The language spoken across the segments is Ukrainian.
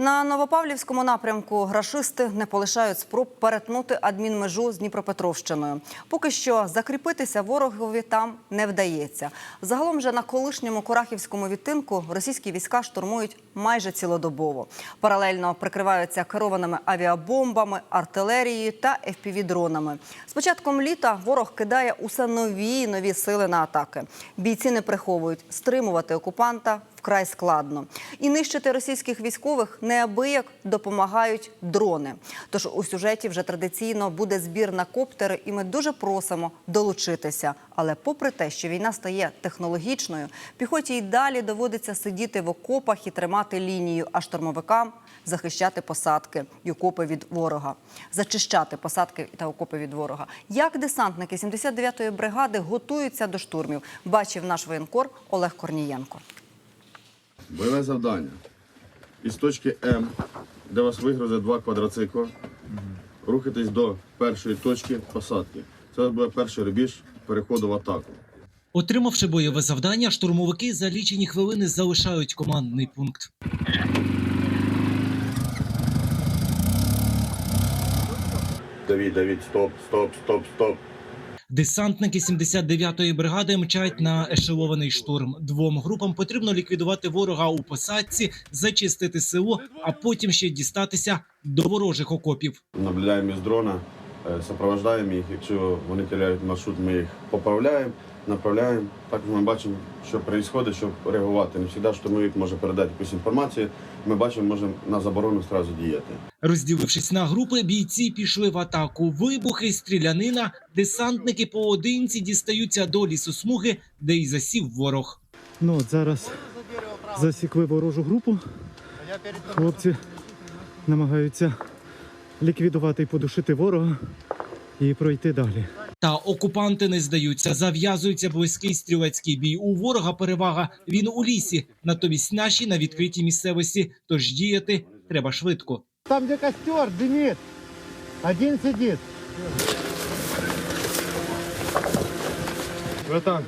На Новопавлівському напрямку грашисти не полишають спроб перетнути адмінмежу з Дніпропетровщиною. Поки що закріпитися ворогові там не вдається. Загалом же на колишньому Курахівському відтинку російські війська штурмують майже цілодобово. Паралельно прикриваються керованими авіабомбами, артилерією та FPV-дронами. З початком літа ворог кидає усе нові й нові сили на атаки. Бійці не приховують стримувати окупанта вкрай складно. І нищити російських військових неабияк допомагають дрони. Тож у сюжеті вже традиційно буде збір на коптери, і ми дуже просимо долучитися. Але попри те, що війна стає технологічною, піхоті й далі доводиться сидіти в окопах і тримати лінію, а штурмовикам захищати посадки й окопи від ворога, зачищати посадки та окопи від ворога. Як десантники 79-ї бригади готуються до штурмів, бачив наш воєнкор Олег Корнієнко. Бойове завдання. Із точки М, де вас вигрузить два квадроцикла, рухайтесь до першої точки посадки. Це буде перший рубіж переходу в атаку. Отримавши бойове завдання, штурмовики за лічені хвилини залишають командний пункт. Давід, Давід, стоп, стоп, стоп, стоп. Десантники 79-ї бригади мчать на ешелований штурм. Двом групам потрібно ліквідувати ворога у посадці, зачистити село, а потім ще дістатися до ворожих окопів. Наблюдаємо з дрона, супроводжуємо їх. Якщо вони теряють маршрут, ми їх поправляємо, направляємо. Так ми бачимо, що відбувається, щоб реагувати. Не завжди штурмовик може передати якусь інформацію. Ми бачимо, можемо на заборону одразу діяти. Розділившись на групи, бійці пішли в атаку. Вибухи, стрілянина, десантники поодинці дістаються до лісосмуги, де й засів ворог. Ну от зараз засікли ворожу групу. Хлопці намагаються ліквідувати і подушити ворога і пройти далі. Та окупанти не здаються. Зав'язується близький стрілецький бій. У ворога перевага. Він у лісі. Натомість наші на відкритій місцевості. Тож діяти треба швидко. Там, где костер, дымит. Один сидит. Братан,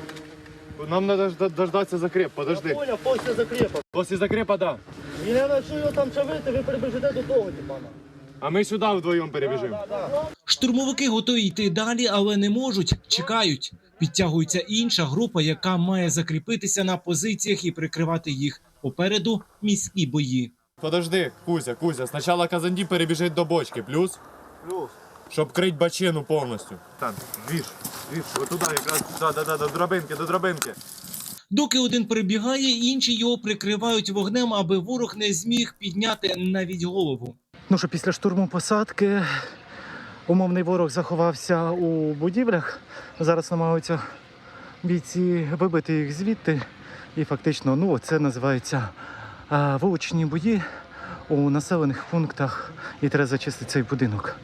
нам надо жда- дождаться закреп, подожди. Понял, после закрепа. После закрепа, да. І не якщо його там чавити, ви прибіжите до того, типана. А ми сюди вдвоєм перебіжимо. Штурмовики готові йти далі, але не можуть. Чекають. Підтягується інша група, яка має закріпитися на позиціях і прикривати їх. Попереду міські бої. Подожди, Кузя, Кузя, спочатку Казанді перебіжить до бочки, плюс? Плюс. Щоб крить бачину повністю. Так, двіж, двіж, отуди якраз, да, да, да, до драбинки, до драбинки. Доки один прибігає, інші його прикривають вогнем, аби ворог не зміг підняти навіть голову. Ну що після штурму посадки умовний ворог заховався у будівлях. Зараз намагаються бійці вибити їх звідти. І фактично, ну це називається а, вуличні бої у населених пунктах. І треба зачистити цей будинок.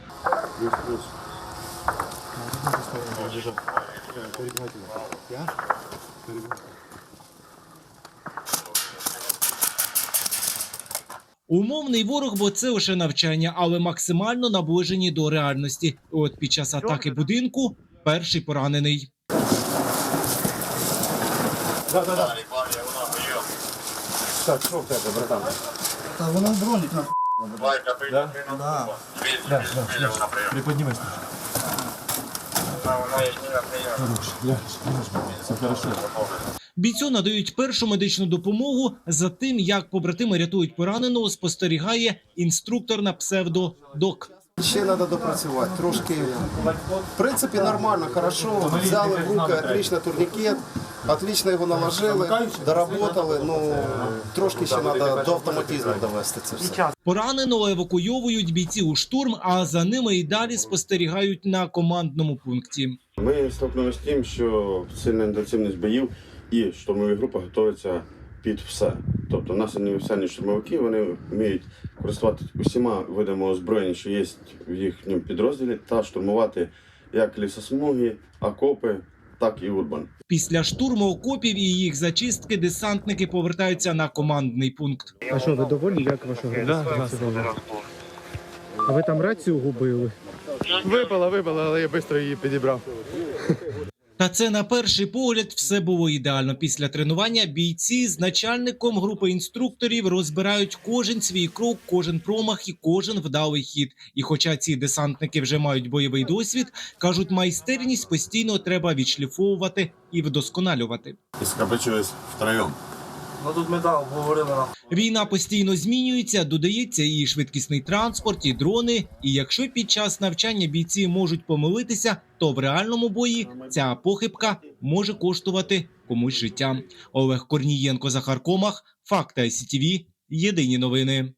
Умовний ворог, бо це лише навчання, але максимально наближені до реальності. От під час атаки будинку перший поранений. Так, що в тебе, братан? Та воно бронік на Да? Да. Приподнімайся. Все хорошо. Бійцю надають першу медичну допомогу. За тим, як побратими рятують пораненого, спостерігає інструктор на псевдо Док. Ще треба допрацювати. Трошки, в принципі, нормально, хорошо. Взяли в руки, отлично турнікет, отлично його наложили, доработали. Ну, трошки ще треба до автоматизму довести це все. Пораненого евакуйовують бійці у штурм, а за ними і далі спостерігають на командному пункті. Ми столкнулися з тим, що сильна інтенсивність боїв і штурмові групи готуються під все. Тобто у нас універсальні штурмовики, вони вміють користуватися усіма видами озброєння, що є в їхньому підрозділі, та штурмувати як лісосмуги, окопи, так і урбан. Після штурму окопів і їх зачистки десантники повертаються на командний пункт. А що, ви довольні? Як ваша Да, група? А ви там рацію губили? Випала, випала, але я швидко її підібрав. Та це на перший погляд все було ідеально. Після тренування бійці з начальником групи інструкторів розбирають кожен свій крок, кожен промах і кожен вдалий хід. І хоча ці десантники вже мають бойовий досвід, кажуть, майстерність постійно треба відшліфовувати і вдосконалювати. и скопычиваясь втроем. Ну тут ми так обговорили. Війна постійно змінюється, додається і швидкісний транспорт, і дрони. І якщо під час навчання бійці можуть помилитися, то в реальному бої ця похибка може коштувати комусь життя. Олег Корнієнко, Захар Комах, Факти СІТІВІ, Єдині новини.